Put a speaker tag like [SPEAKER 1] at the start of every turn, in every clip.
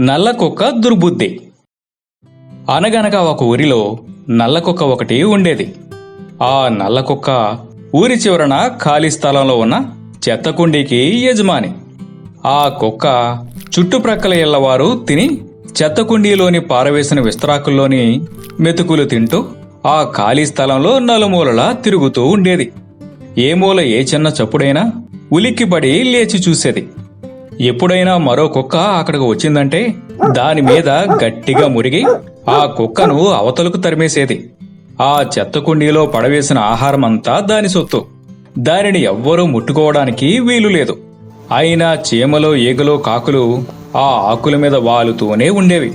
[SPEAKER 1] నల్ల కుక్క దుర్బుద్ధి. అనగనగా ఒక ఊరిలో నల్ల కుక్క ఒకటి ఉండేది. ఆ నల్ల కుక్క ఊరి చివరన ఖాళీ స్థలంలో ఉన్న చెత్త కుండీకి యజమాని. ఆ కుక్క చుట్టుప్రక్కల ఇళ్ళవారు తిని చెత్త కుండీలోని పారవేసిన విస్తరాకుల్లోని మెతుకులు తింటూ ఆ ఖాళీ స్థలంలో నలుమూలలా తిరుగుతూ ఉండేది. ఏ మూల ఏ చిన్న చప్పుడైనా ఉలిక్కిపడి లేచి చూసేది. ఎప్పుడైనా మరో కుక్క అక్కడికి వచ్చిందంటే దాని మీద గట్టిగా మురిగి ఆ కుక్కను అవతలకు తరిమేసేది. ఆ చెత్త కుండీలో పడవేసిన ఆహారం అంతా దాని సొత్తు. దానిని ఎవ్వరూ ముట్టుకోవడానికి వీలు లేదు. అయినా చీమలో ఈగలో కాకులు ఆ ఆకుల మీద వాలుతూనే ఉండేవి.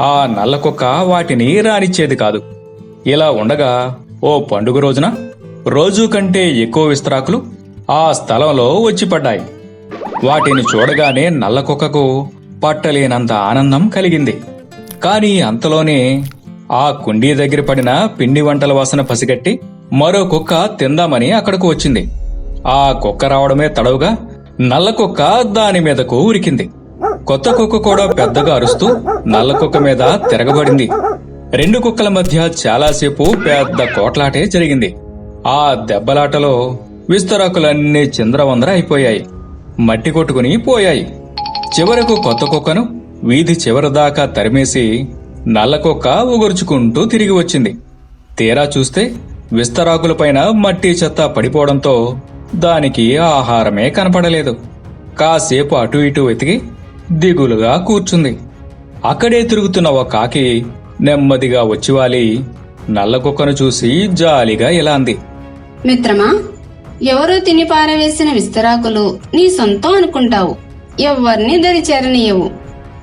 [SPEAKER 1] ఆ నల్ల కుక్క వాటిని రానిచ్చేది కాదు. ఇలా ఉండగా ఓ పండుగ రోజున రోజు కంటే ఎక్కువ విస్తరాకులు ఆ స్థలంలో వచ్చి పడ్డాయి. వాటిని చూడగానే నల్ల కుక్కకు పట్టలేనంత ఆనందం కలిగింది. కాని అంతలోనే ఆ కుండీ దగ్గర పడిన పిండి వంటల వాసన పసిగట్టి మరో కుక్క తిందామని అక్కడకు వచ్చింది. ఆ కుక్క రావడమే తడవుగా నల్ల కుక్క దాని మీదకు ఉరికింది. కొత్త కుక్క కూడా పెద్దగా అరుస్తూ నల్ల కుక్క మీద తిరగబడింది. రెండు కుక్కల మధ్య చాలాసేపు పెద్ద కోట్లాటే జరిగింది. ఆ దెబ్బలాటలో విస్తరాకులన్నీ చింద్రవందర అయిపోయాయి. మట్టి కొట్టుకుని పోయాయి. చివరకు కొత్త కుక్కను వీధి చివరి దాకా తరిమేసి నల్ల కుక్క ఉగుర్చుకుంటూ తిరిగి వచ్చింది. తీరా చూస్తే విస్తరాకులపైన మట్టి చెత్త పడిపోవడంతో దానికి ఆహారమే కనపడలేదు. కాసేపు అటు ఇటు వెతికి దిగులుగా కూర్చుంది. అక్కడే తిరుగుతున్న ఒక కాకి నెమ్మదిగా వచ్చివాలి నల్ల కుక్కను చూసి జాలిగా ఇలా అంది.
[SPEAKER 2] మిత్రమా ఎవరో తిని పారవేసిన విస్తరాకులు నీ సొంతం అనుకుంటావు. ఎవ్వరిని దరి చేరనీయవు.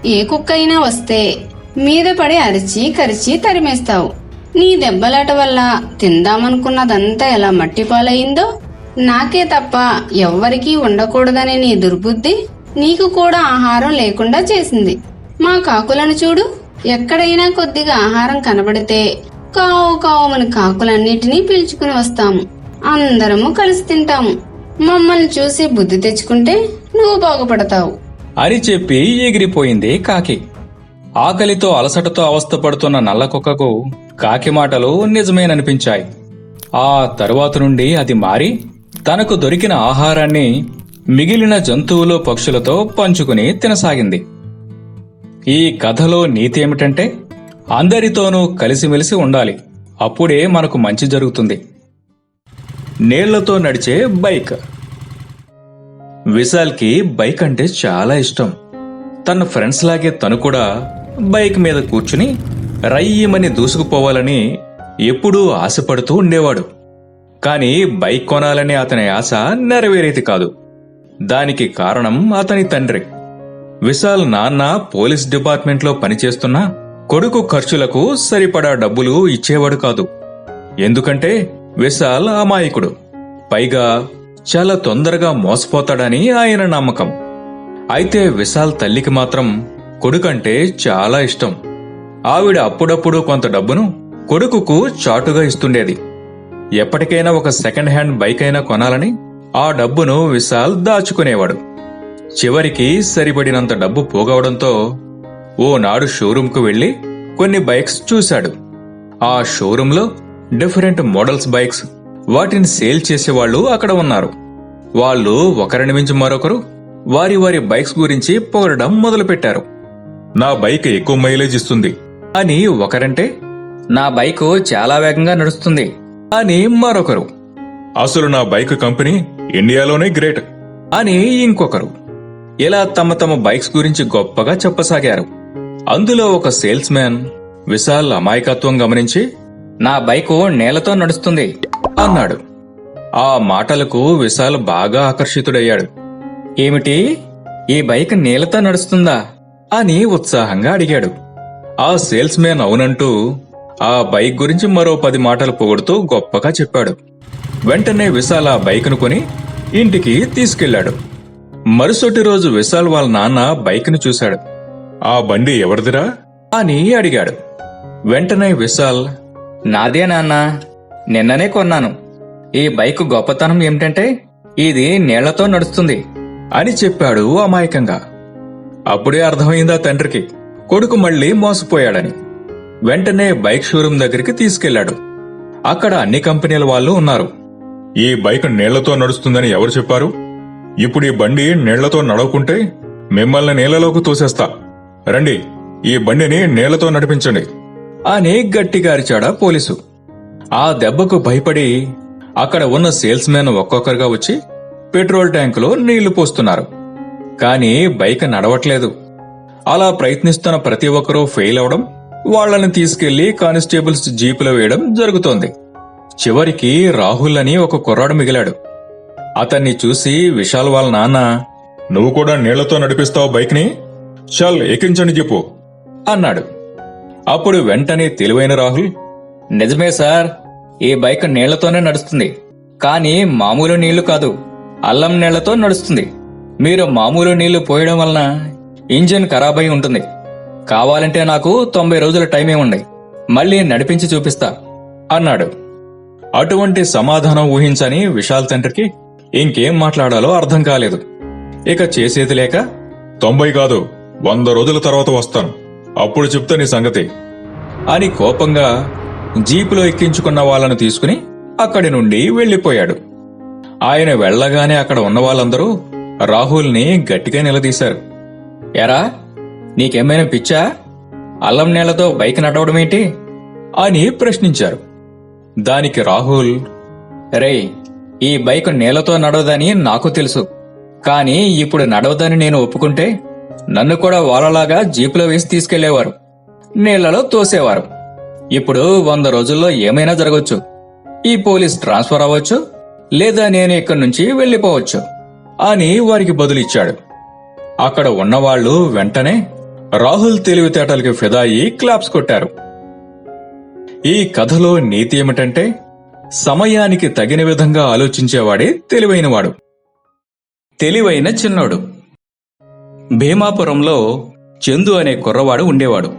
[SPEAKER 2] ఏ కుక్క అయినా వస్తే మీద పడి అరిచి కరిచి తరిమేస్తావు. నీ దెబ్బలాట వల్ల తిందామనుకున్నదంతా ఎలా మట్టిపాలయిందో నాకే తప్ప ఎవ్వరికీ ఉండకూడదనే నీ దుర్బుద్ధి నీకు కూడా ఆహారం లేకుండా చేసింది. మా కాకులను చూడు ఎక్కడైనా కొద్దిగా ఆహారం కనబడితే కావు కావుమని కాకులన్నిటినీ పీల్చుకుని వస్తాము. అందరము కలిసి తింటాము. మమ్మల్ని చూసి బుద్ధి తెచ్చుకుంటే నువ్వు బాగుపడతావు.
[SPEAKER 1] అని చెప్పి ఎగిరిపోయింది కాకి. ఆకలితో అలసటతో అవస్థపడుతున్న నల్ల కుక్కకు కాకి మాటలు నిజమేననిపించాయి. ఆ తరువాత నుండి అది మారి తనకు దొరికిన ఆహారాన్ని మిగిలిన జంతువులు పక్షులతో పంచుకుని తినసాగింది. ఈ కథలో నీతి ఏమిటంటే అందరితోనూ కలిసిమెలిసి ఉండాలి. అప్పుడే మనకు మంచి జరుగుతుంది. నీళ్ళతో నడిచే బైక్. విశాల్కి బైక్ అంటే చాలా ఇష్టం. తన ఫ్రెండ్స్ లాగే తను కూడా బైక్ మీద కూర్చుని రయ్యమని దూసుకుపోవాలని ఎప్పుడూ ఆశపడుతూ ఉండేవాడు. కానీ బైక్ కొనాలనే అతని ఆశ నెరవేరేది కాదు. దానికి కారణం అతని తండ్రి. విశాల్ నాన్న పోలీస్ డిపార్ట్మెంట్లో పనిచేస్తున్నా కొడుకు ఖర్చులకు సరిపడా డబ్బులు ఇచ్చేవాడు కాదు. ఎందుకంటే విశాల్ అమాయకుడు. పైగా చాలా తొందరగా మోసపోతాడని ఆయన నమ్మకం. అయితే విశాల్ తల్లికి మాత్రం కొడుకంటే చాలా ఇష్టం. ఆవిడ అప్పుడప్పుడు కొంత డబ్బును కొడుకుకు చాటుగా ఇస్తుండేది. ఎప్పటికైనా ఒక సెకండ్ హ్యాండ్ బైక్ అయినా కొనాలని ఆ డబ్బును విశాల్ దాచుకునేవాడు. చివరికి సరిపడినంత డబ్బు పోగవడంతో ఓనాడు షోరూంకు వెళ్ళి కొన్ని బైక్స్ చూశాడు. ఆ షోరూంలో డిఫరెంట్ మోడల్స్ బైక్స్. వాటిని సేల్ చేసేవాళ్ళు అక్కడ ఉన్నారు. వాళ్ళు ఒకరిని మించి మరొకరు వారి వారి బైక్స్ గురించి పొగడడం మొదలుపెట్టారు. నా బైక్ ఎక్కువ మైలేజ్ ఇస్తుంది. అని ఒకరంటే నా బైక్ చాలా వేగంగా నడుస్తుంది. అని మరొకరు అసలు నా బైక్ కంపెనీ ఇండియాలోనే గ్రేట్. అని ఇంకొకరు ఇలా తమ తమ బైక్స్ గురించి గొప్పగా చెప్పసాగారు. అందులో ఒక సేల్స్ మ్యాన్ విశాల్ అమాయకత్వం గమనించి నా బైకు నేలతో నడుస్తుంది అన్నాడు. ఆ మాటలకు విశాల్ బాగా ఆకర్షితుడయ్యాడు. ఏమిటి? ఈ బైక్ నేలతో నడుస్తుందా? అని ఉత్సాహంగా అడిగాడు. ఆ సేల్స్ మ్యాన్ అవునంటూ ఆ బైక్ గురించి మరో పది మాటలు పొగుడుతూ గొప్పగా చెప్పాడు. వెంటనే విశాల్ ఆ బైక్ను కొని ఇంటికి తీసుకెళ్ళాడు మరుసటి రోజు విశాల్ వాళ్ళ నాన్న బైక్ను చూశాడు. ఆ బండి ఎవరిదిరా? అని అడిగాడు. వెంటనే విశాల్ నాదే నాన్న నిన్ననే కొన్నాను. ఈ బైక్ గొప్పతనం ఏమిటంటే ఇది నీళ్ళతో నడుస్తుంది అని చెప్పాడు అమాయకంగా. అప్పుడే అర్థమైందా తండ్రికి? కొడుకు మళ్ళీ మోసపోయాడని. వెంటనే బైక్ షోరూం దగ్గరికి తీసుకెళ్ళాడు అక్కడ అన్ని కంపెనీల వాళ్ళు ఉన్నారు.
[SPEAKER 3] ఈ బైక్ నీళ్ళతో నడుస్తుందని ఎవరు చెప్పారు? ఇప్పుడు ఈ బండి నీళ్ళతో నడవకుంటే మిమ్మల్ని నీళ్ళలోకి తోసేస్తా. రండి ఈ బండిని నీళ్ళతో నడిపించండి.
[SPEAKER 1] అని గట్టిగా అరిచాడా పోలీసు. ఆ దెబ్బకు భయపడి అక్కడ ఉన్న సేల్స్ మ్యాన్ ఒక్కొక్కరుగా వచ్చి పెట్రోల్ ట్యాంకులో నీళ్ళు పోస్తున్నారు. కానీ బైక్ నడవట్లేదు. అలా ప్రయత్నిస్తున్న ప్రతి ఒక్కరూ ఫెయిల్ అవడం వాళ్ళని తీసుకెళ్ళి కానిస్టేబుల్స్ జీపులో వేయడం జరుగుతోంది. చివరికి రాహుల్ అని ఒక కుర్రాడు మిగిలాడు. అతన్ని చూసి విశాల్ వాళ్ళ నాన్న
[SPEAKER 3] నువ్వు కూడా నీళ్ళతో నడిపిస్తావు బైక్ని చల్ ఎక్కించండి చెప్పు
[SPEAKER 1] అన్నాడు. అప్పుడు వెంటనే తెలివైన రాహుల్ నిజమే సార్ ఈ బైక్ నీళ్ళతోనే నడుస్తుంది. కానీ మామూలు నీళ్ళు కాదు అల్లం నీళ్ళతో నడుస్తుంది. మీరు మామూలు నీళ్ళు పోయడం వలన ఇంజిన్ ఖరాబ్ అయి ఉంటుంది. కావాలంటే నాకు తొంభై రోజుల టైం ఇవ్వండి. మళ్ళీ నడిపించి చూపిస్తా అన్నాడు. అటువంటి సమాధానం ఊహించని విశాల్ తండ్రికి ఇంకేం మాట్లాడాలో అర్థం కాలేదు. ఇక చేసేది లేక
[SPEAKER 3] తొంభై కాదు వంద రోజుల తర్వాత వస్తాను. అప్పుడు చెప్తా నీ సంగతి.
[SPEAKER 1] అని కోపంగా జీపులో ఎక్కించుకున్న వాళ్ళను తీసుకుని అక్కడి నుండి వెళ్ళిపోయాడు ఆయన వెళ్ళగానే అక్కడ ఉన్న వాళ్ళందరూ రాహుల్ని గట్టిగా నిలదీశారు. ఎరా నీకేమైనా పిచ్చా? అల్లం నేలతో బైక్ నడవడమేంటి అని ప్రశ్నించారు. దానికి రాహుల్ రేయ్ ఈ బైక్ నేలతో నడవదని నాకు తెలుసు. కానీ ఇప్పుడు నడవదని నేను ఒప్పుకుంటే నన్ను కూడా వాళ్ళలాగా జీపులో వేసి తీసుకెళ్ళేవారు. నీళ్ళలో తోసేవారు. ఇప్పుడు వంద రోజుల్లో ఏమైనా జరగవచ్చు ఈ పోలీస్ ట్రాన్స్ఫర్ అవ్వచ్చు లేదా నేను ఇక్కడి నుంచి వెళ్ళిపోవచ్చు అని వారికి బదులిచ్చాడు. అక్కడ ఉన్నవాళ్ళు వెంటనే రాహుల్ తెలివితేటలకి ఫిదాయి క్లాప్స్ కొట్టారు. ఈ కథలో నీతి ఏమిటంటే సమయానికి తగిన విధంగా ఆలోచించేవాడే తెలివైనవాడు. తెలివైన చిన్నోడు. భీమాపురంలో చందు అనే కుర్రవాడు ఉండేవాడు.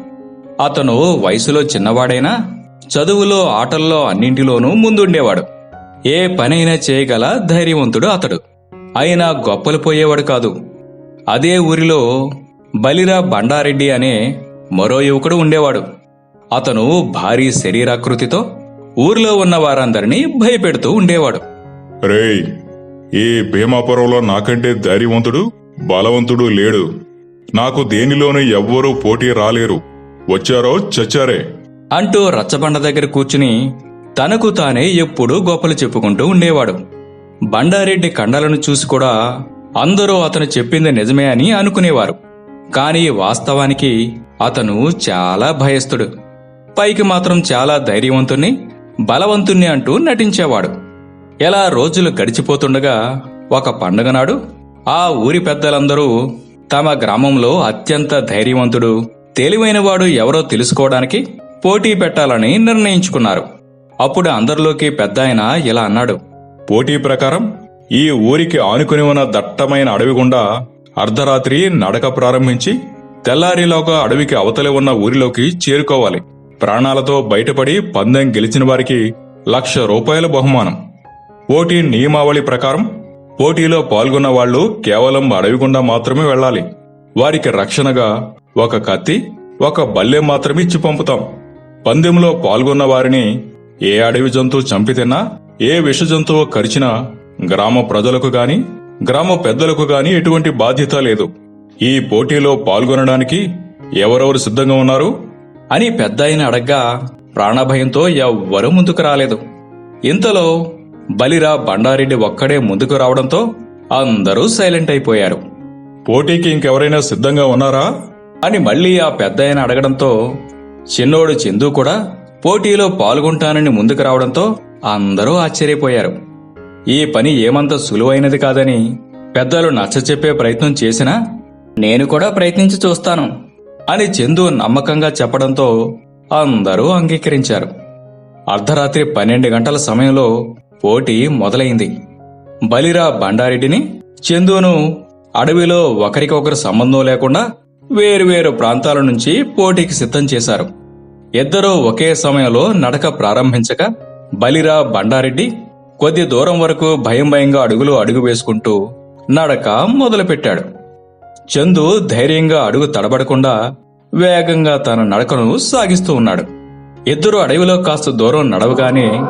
[SPEAKER 1] అతను వయసులో చిన్నవాడైనా చదువులో ఆటల్లో అన్నింటిలోనూ ముందుండేవాడు. ఏ పనైనా చేయగల ధైర్యవంతుడు అతడు. అయినా గొప్పలు పోయేవాడు కాదు. అదే ఊరిలో బలిరా బండారెడ్డి అనే మరో యువకుడు ఉండేవాడు. అతను భారీ శరీరాకృతితో ఊర్లో ఉన్న వారందరినీ భయపెడుతూ ఉండేవాడు.
[SPEAKER 3] రేయ్ ఈ భీమాపురంలో నాకంటే ధైర్యవంతుడు బలవంతుడు లేడు. నాకు దేనిలోనూ ఎవ్వరూ పోటీ రాలేరు. వచ్చారో చచ్చారే.
[SPEAKER 1] అంటూ రచ్చబండ దగ్గర కూర్చుని తనకు తానే ఎప్పుడూ గొప్పలు చెప్పుకుంటూ ఉండేవాడు. బండారెడ్డి కండలను చూసి కూడా అందరూ అతను చెప్పింది నిజమే అని అనుకునేవారు. కాని వాస్తవానికి అతను చాలా భయస్థుడు. పైకి మాత్రం చాలా ధైర్యవంతుణ్ణి బలవంతుణ్ణి అంటూ నటించేవాడు. ఎలా రోజులు గడిచిపోతుండగా ఒక పండుగ నాడు ఆ ఊరి పెద్దలందరూ తమ గ్రామంలో అత్యంత ధైర్యవంతుడు తెలివైనవాడు ఎవరో తెలుసుకోవడానికి పోటీ పెట్టాలని నిర్ణయించుకున్నారు. అప్పుడు అందరిలోకి పెద్ద ఇలా అన్నాడు
[SPEAKER 3] పోటీ ప్రకారం ఈ ఊరికి ఆనుకుని ఉన్న దట్టమైన అడవి గుండా అర్ధరాత్రి నడక ప్రారంభించి తెల్లారిలోగా అడవికి అవతలి ఉన్న ఊరిలోకి చేరుకోవాలి. ప్రాణాలతో బయటపడి పందెం గెలిచిన వారికి లక్ష రూపాయల బహుమానం. పోటీ నియమావళి ప్రకారం పోటీలో పాల్గొన్న వాళ్ళు కేవలం అడవి గుండా మాత్రమే వెళ్ళాలి. వారికి రక్షణగా ఒక కత్తి ఒక బల్లె మాత్రమే ఇచ్చి పంపుతాం. పందెంలో పాల్గొన్న వారిని ఏ అడవి జంతువు చంపితిన్నా ఏ విష జంతువు కరిచినా గ్రామ ప్రజలకు గాని గ్రామ పెద్దలకు గాని ఎటువంటి బాధ్యత లేదు. ఈ పోటీలో పాల్గొనడానికి ఎవరెవరు సిద్ధంగా ఉన్నారు?
[SPEAKER 1] అని పెద్ద అడగ్గా ప్రాణభయంతో ఎవ్వరూ ముందుకు రాలేదు. ఇంతలో బలిరా బండారెడ్డి ఒక్కడే ముందుకు రావడంతో అందరూ సైలెంట్ అయిపోయారు.
[SPEAKER 3] పోటీకి ఇంకెవరైనా సిద్ధంగా ఉన్నారా?
[SPEAKER 1] అని మళ్ళీ ఆ పెద్ద అడగడంతో చిన్నోడు చందు కూడా పోటీలో పాల్గొంటానని ముందుకు రావడంతో అందరూ ఆశ్చర్యపోయారు. ఈ పని ఏమంత సులువైనది కాదని పెద్దలు నచ్చచెప్పే ప్రయత్నం చేసినా నేను కూడా ప్రయత్నించి చూస్తాను అని చందు నమ్మకంగా చెప్పడంతో అందరూ అంగీకరించారు. అర్ధరాత్రి పన్నెండు గంటల సమయంలో పోటీ మొదలైంది. బలిరా బండారెడ్డిని చందును అడవిలో ఒకరికొకరు సంబంధం లేకుండా వేరువేరు ప్రాంతాల నుంచి పోటీకి సిద్ధం చేశారు. ఇద్దరూ ఒకే సమయంలో నడక ప్రారంభించక బలిరా బండారెడ్డి కొద్ది దూరం వరకు భయం భయంగా అడుగులు అడుగు వేసుకుంటూ నడక మొదలుపెట్టాడు. చందు ధైర్యంగా అడుగు తడబడకుండా వేగంగా తన నడకను సాగిస్తూ ఉన్నాడు. ఇద్దరు అడవిలో కాస్త దూరం నడవగానే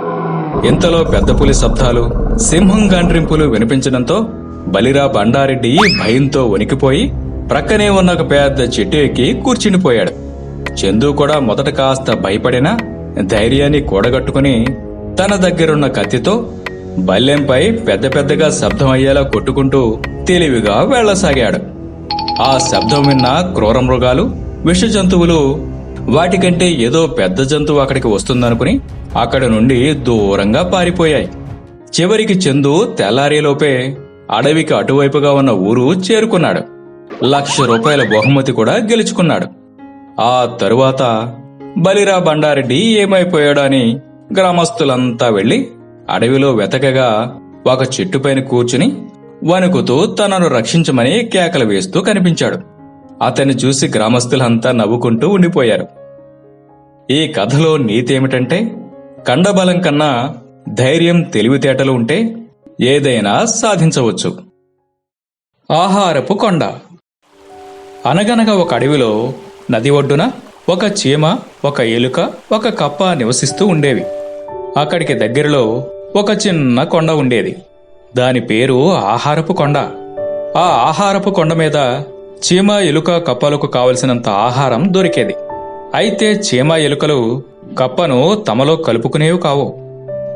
[SPEAKER 1] ఇంతలో పెద్ద పులి శబ్దాలు సింహం గండ్రింపులు వినిపించడంతో బలిరా బండారెడ్డి భయంతో వణికిపోయి ప్రక్కనే ఉన్న ఒక పెద్ద చెట్టు ఎక్కి కూర్చునిపోయాడు. చందు కూడా మొదట కాస్త భయపడినా ధైర్యాన్ని కూడగట్టుకుని తన దగ్గరున్న కత్తితో బల్లెంపై పెద్ద పెద్దగా శబ్దం అయ్యేలా కొట్టుకుంటూ తెలివిగా వెళ్ళసాగాడు ఆ శబ్దం విన్న క్రూర మృగాలు విష జంతువులు వాటికంటే ఏదో పెద్ద జంతువు అక్కడికి వస్తుందనుకుని అక్కడి నుండి దూరంగా పారిపోయాయి. చివరికి చందు తెల్లారేలోపే అడవికి అటువైపుగా ఉన్న ఊరు చేరుకున్నాడు. లక్ష రూపాయల బహుమతి కూడా గెలుచుకున్నాడు. ఆ తరువాత బలిరా బండారెడ్డి ఏమైపోయాడో అని గ్రామస్తులంతా వెళ్ళి అడవిలో వెతకగా ఒక చెట్టుపైన కూర్చుని వణుకుతూ తనను రక్షించమని కేకలు వేస్తూ కనిపించాడు. అతన్ని చూసి గ్రామస్తులంతా నవ్వుకుంటూ ఉండిపోయారు. ఈ కథలో నీతి ఏమిటంటే కండబలం కన్నా ధైర్యం తెలివితేటలు ఉంటే ఏదైనా సాధించవచ్చు. ఆహారపు కొండ. అనగనగా ఒక అడవిలో నది ఒడ్డున ఒక చీమ ఒక ఎలుక ఒక కప్ప నివసిస్తూ ఉండేవి. అక్కడికి దగ్గరలో ఒక చిన్న కొండ ఉండేది. దాని పేరు ఆహారపు కొండ. ఆ ఆహారపు కొండ మీద చీమ ఎలుక కప్పలకు కావలసినంత ఆహారం దొరికేది. అయితే చీమ ఎలుకలు కప్పను తమలో కలుపుకునేవి కావు.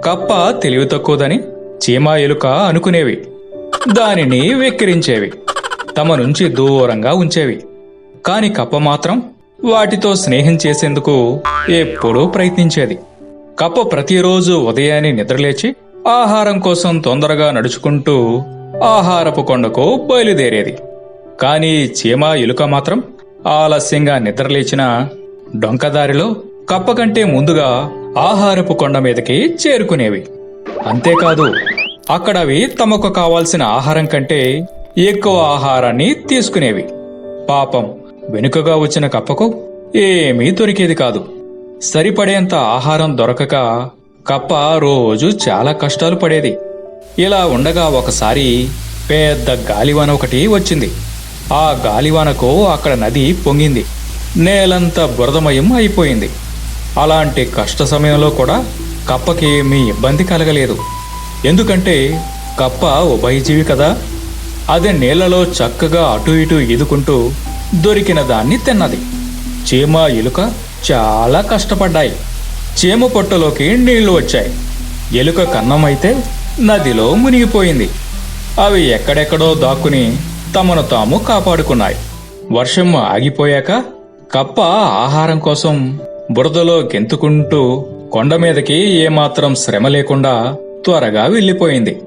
[SPEAKER 1] కప్ప తెలివి తక్కువదని చీమ ఎలుక అనుకునేవి. దానిని వెక్కిరించేవి. తమ నుంచి దూరంగా ఉంచేవి. కాని కప్ప మాత్రం వాటితో స్నేహం చేసేందుకు ఎప్పుడూ ప్రయత్నించేది. కప్ప ప్రతిరోజు ఉదయాన్నే నిద్రలేచి ఆహారం కోసం తొందరగా నడుచుకుంటూ ఆహారపు కొండకు బయలుదేరేది. కాని చీమ ఎలుక మాత్రం ఆలస్యంగా నిద్రలేచినా డొంకదారిలో కప్ప కంటే ముందుగా ఆహారపు కొండ మీదకి చేరుకునేవి. అంతేకాదు అక్కడ అవి తమకు కావాల్సిన ఆహారం కంటే ఎక్కువ ఆహారాన్ని తీసుకునేవి. పాపం వెనుకగా వచ్చిన కప్పకు ఏమీ దొరికేది కాదు. సరిపడేంత ఆహారం దొరకక కప్ప రోజు చాలా కష్టాలు పడేది. ఇలా ఉండగా ఒకసారి పెద్ద గాలివాన ఒకటి వచ్చింది. ఆ గాలివానకు అక్కడ నది పొంగింది. నేలంతా బురదమయం అయిపోయింది. అలాంటి కష్ట సమయంలో కూడా కప్పకి ఏమీ ఇబ్బంది కలగలేదు. ఎందుకంటే కప్ప ఉభయజీవి కదా. అది నీళ్ళలో చక్కగా అటు ఇటు ఈదుకుంటూ దొరికిన దాన్ని తిన్నది. చీమ ఎలుక చాలా కష్టపడ్డాయి. చీమ పొట్టలోకి నీళ్ళు వచ్చాయి. ఎలుక కన్నమైతే నదిలో మునిగిపోయింది. అవి ఎక్కడెక్కడో దాక్కుని తమను తాము కాపాడుకున్నాయి. వర్షం ఆగిపోయాక కప్ప ఆహారం కోసం బురదలో గెంతుకుంటూ కొండ మీదకి ఏమాత్రం శ్రమ లేకుండా త్వరగా వెళ్ళిపోయింది.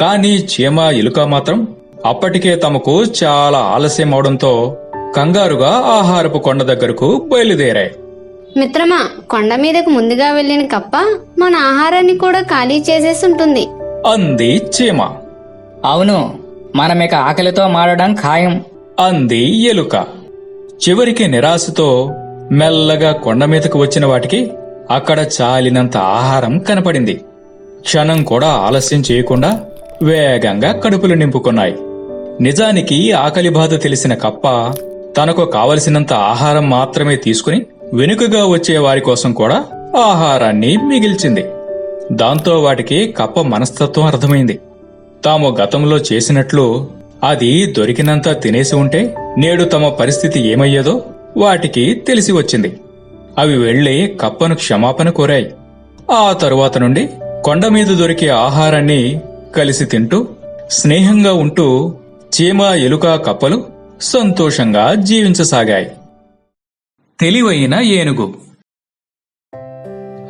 [SPEAKER 1] కాని చీమ ఎలుక మాత్రం అప్పటికే తమకు చాలా ఆలస్యం అవడంతో కంగారుగా ఆహారపు కొండ దగ్గరకు బయలుదేరాయి.
[SPEAKER 2] మిత్రమా కొండ మీదకు ముందుగా వెళ్ళిన కప్ప మన ఆహారాన్ని కూడా ఖాళీ చేసేసి ఉంటుంది.
[SPEAKER 1] అంది చీమ.
[SPEAKER 4] అవును మనమిక ఆకలితో మారడం ఖాయం.
[SPEAKER 1] అంది ఎలుక. చివరికి నిరాశతో మెల్లగా కొండ మీదకు వచ్చిన వాటికి అక్కడ చాలినంత ఆహారం కనపడింది. క్షణం కూడా ఆలస్యం చేయకుండా వేగంగా కడుపులు నింపుకున్నాయి. నిజానికి ఆకలి బాధ తెలిసిన కప్ప తనకు కావలసినంత ఆహారం మాత్రమే తీసుకుని వెనుకగా వచ్చే వారి కోసం కూడా ఆహారాన్ని మిగిల్చింది. దాంతో వాటికి కప్ప మనస్తత్వం అర్థమైంది. తాము గతంలో చేసినట్లు అది దొరికినంత తినేసి ఉంటే నేడు తమ పరిస్థితి ఏమయ్యేదో వాటికి తెలిసి వచ్చింది. అవి వెళ్ళి కప్పను క్షమాపణ కోరాయి. ఆ తరువాత నుండి కొండ మీద దొరికే ఆహారాన్ని కలిసి తింటూ స్నేహంగా ఉంటూ చీమ ఎలుక కప్పలు సంతోషంగా జీవించసాగాయి. తెలివైన ఏనుగు.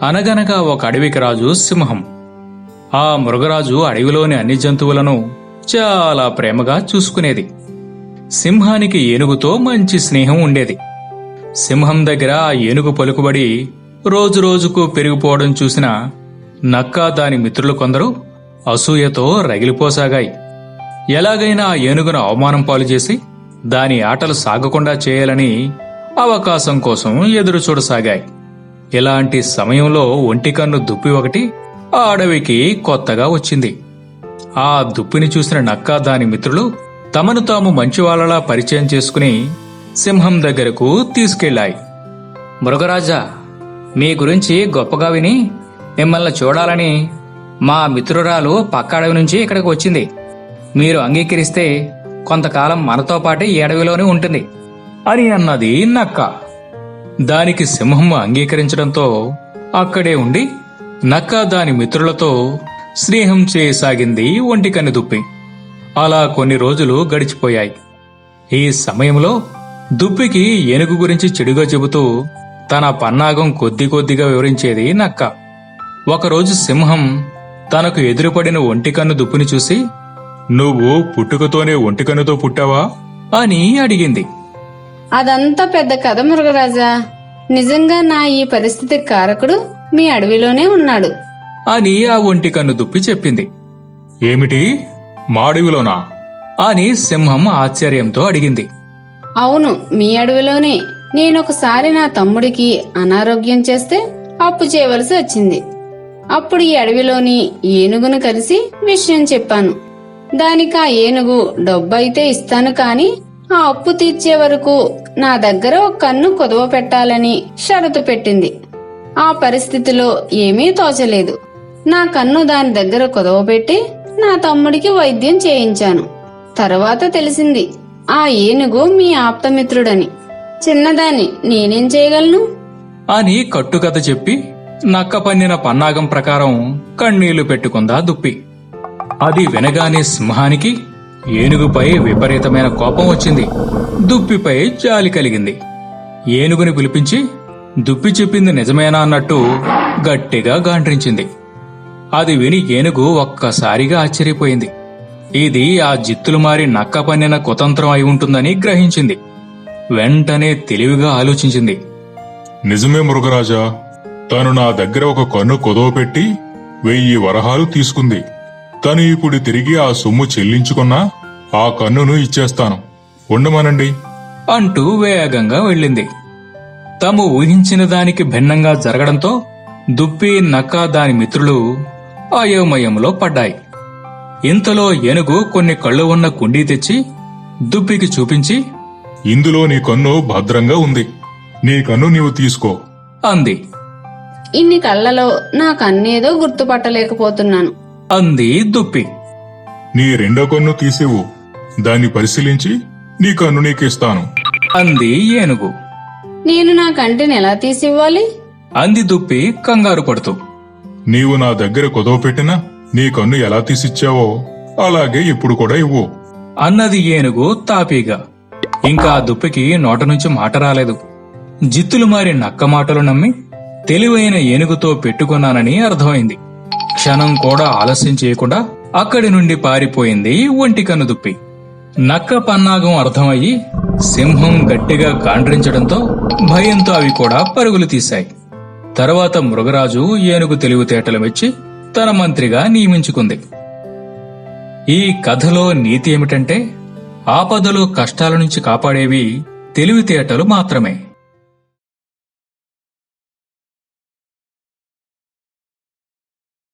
[SPEAKER 1] అనగనగా ఒక అడవికి రాజు సింహం. ఆ మృగరాజు అడవిలోని అన్ని జంతువులను చాలా ప్రేమగా చూసుకునేది. సింహానికి ఏనుగుతో మంచి స్నేహం ఉండేది. సింహం దగ్గర ఆ ఏనుగు పలుకుబడి రోజురోజుకు పెరిగిపోవడం చూసిన నక్క దాని మిత్రులు కొందరు అసూయతో రగిలిపోసాగాయి. ఎలాగైనా ఆ ఏనుగును అవమానం పాలు చేసి దాని ఆటలు సాగకుండా చేయాలని అవకాశం కోసం ఎదురు చూడసాగాయి. ఇలాంటి సమయంలో ఒంటికన్ను దుప్పి ఒకటి ఆ అడవికి కొత్తగా వచ్చింది. ఆ దుప్పిని చూసిన నక్క దాని మిత్రులు తమను తాము మంచివాళ్ళలా పరిచయం చేసుకుని సింహం దగ్గరకు తీసుకెళ్ళాయి
[SPEAKER 4] మృగరాజా మీ గురించి గొప్పగా విని మిమ్మల్ని చూడాలని మా మిత్రురాలు పక్క అడవి నుంచి ఇక్కడికి వచ్చింది. మీరు అంగీకరిస్తే కొంతకాలం మనతో పాటు ఈ అడవిలోనే ఉంటుంది
[SPEAKER 1] అని అన్నది నక్క. దానికి సింహం అంగీకరించడంతో అక్కడే ఉండి నక్క దాని మిత్రులతో స్నేహం చేయసాగింది ఒంటికన్ను దుప్పి. అలా కొన్ని రోజులు గడిచిపోయాయి. ఈ సమయంలో దుప్పికి ఏనుగు గురించి చెడుగా చెబుతూ తన పన్నాగం కొద్ది కొద్దిగా వివరించేది నక్క. ఒకరోజు సింహం తనకు ఎదురుపడిన ఒంటికన్ను దుప్పిని చూసి
[SPEAKER 3] నువ్వు పుట్టుకతోనే ఒంటికన్నుతో పుట్టావా?
[SPEAKER 1] అని అడిగింది.
[SPEAKER 2] అదంతా పెద్ద కథ మురుగరాజా నిజంగా నా ఈ పరిస్థితి కారకుడు మీ అడవిలోనే ఉన్నాడు.
[SPEAKER 1] అని ఆ ఒంటికన్ను దుప్పి చెప్పింది.
[SPEAKER 3] ఏమిటి? మాడివిలోనా?
[SPEAKER 1] అని సింహం ఆశ్చర్యంతో అడిగింది.
[SPEAKER 2] అవును మీ అడవిలోనే. నేనొకసారి నా తమ్ముడికి అనారోగ్యం చేస్తే అప్పు చేయవలసి వచ్చింది. అప్పుడు ఈ అడవిలోని ఏనుగును కలిసి విషయం చెప్పాను. దానికి ఆ ఏనుగు డబ్బు అయితే ఇస్తాను కాని ఆ అప్పు తీర్చే వరకు నా దగ్గర ఒక కన్ను కుదవ పెట్టాలని షరతు పెట్టింది. ఆ పరిస్థితిలో ఏమీ తోచలేదు. నా కన్ను దాని దగ్గర కుదవపెట్టి నా తమ్ముడికి వైద్యం చేయించాను. తర్వాత తెలిసింది ఆ ఏనుగు మీ ఆప్తమిత్రుడని. చిన్నదాన్ని నేనేం చేయగలను?
[SPEAKER 1] అని కట్టుకథ చెప్పి నక్క పన్నిన పన్నాగం ప్రకారం కన్నీళ్ళు పెట్టుకుందా దుప్పి. అది వినగానే సింహానికి ఏనుగుపై విపరీతమైన కోపం వచ్చింది. దుప్పిపై జాలి కలిగింది. ఏనుగుని పిలిపించి దుప్పి చెప్పింది నిజమేనా అన్నట్టు గట్టిగా గాండ్రించింది. అది విని ఏనుగు ఒక్కసారిగా ఆశ్చర్యపోయింది. ఇది ఆ జిత్తులు మారి నక్క పన్నిన కుతంత్రం అయి ఉంటుందని గ్రహించింది. వెంటనే తెలివిగా ఆలోచించింది.
[SPEAKER 3] నిజమే మృగరాజా తను నా దగ్గర ఒక కన్ను కుదవపెట్టి వెయ్యి వరహాలు తీసుకుంది. తను ఇప్పుడు తిరిగి ఆ సొమ్ము చెల్లించుకున్నా ఆ కన్నును ఇచ్చేస్తాను. ఉండమనండి.
[SPEAKER 1] అంటూ వేగంగా వెళ్ళింది. తాము ఊహించిన దానికి భిన్నంగా జరగడంతో దుప్పి నక్క దాని మిత్రులు అయోమయంలో పడ్డాయి. ఇంతలో ఏనుగు కొన్ని కళ్ళు ఉన్న కుండీ తెచ్చి దుప్పికి చూపించి
[SPEAKER 3] ఇందులో నీ కన్ను భద్రంగా ఉంది. నీ కన్ను నీవు తీసుకో.
[SPEAKER 1] అంది.
[SPEAKER 2] ఇన్ని కళ్ళలో నా కన్నేదో గుర్తుపట్టలేకపోతున్నాను.
[SPEAKER 1] అంది దుప్పి
[SPEAKER 3] నీ రెండో కన్ను తీసేవు దాన్ని పరిశీలించి నీ కన్ను నీకిస్తాను.
[SPEAKER 1] అంది ఏనుగు.
[SPEAKER 2] నేను నా కంటిని ఎలా తీసివ్వాలి?
[SPEAKER 1] అంది దుప్పి కంగారు పడుతూ.
[SPEAKER 3] నీవు నా దగ్గర కుదవపెట్టినా నీ కన్ను ఎలా తీసిచ్చావో అలాగే ఇప్పుడు కూడా ఇవ్వు.
[SPEAKER 1] అన్నది ఏనుగు తాపీగా. ఇంకా ఆ దుప్పికి నోట నుంచి మాట రాలేదు. జిత్తులు మారి నక్క మాటలు నమ్మి తెలివైన ఏనుగుతో పెట్టుకున్నానని అర్థమైంది. క్షణం కూడా ఆలస్యం చేయకుండా అక్కడి నుండి పారిపోయింది ఒంటికన్ను దుప్పి. నక్క పన్నాగం అర్థమయ్యి సింహం గట్టిగా కాండ్రించడంతో భయంతో అవి కూడా పరుగులు తీశాయి. తర్వాత మృగరాజు ఏనుగు తెలివితేటలు మెచ్చి తన మంత్రిగా నియమించుకుంది. ఈ కథలో నీతి ఏమిటంటే ఆపదలు కష్టాల నుంచి కాపాడేవి తెలివితేటలు మాత్రమే.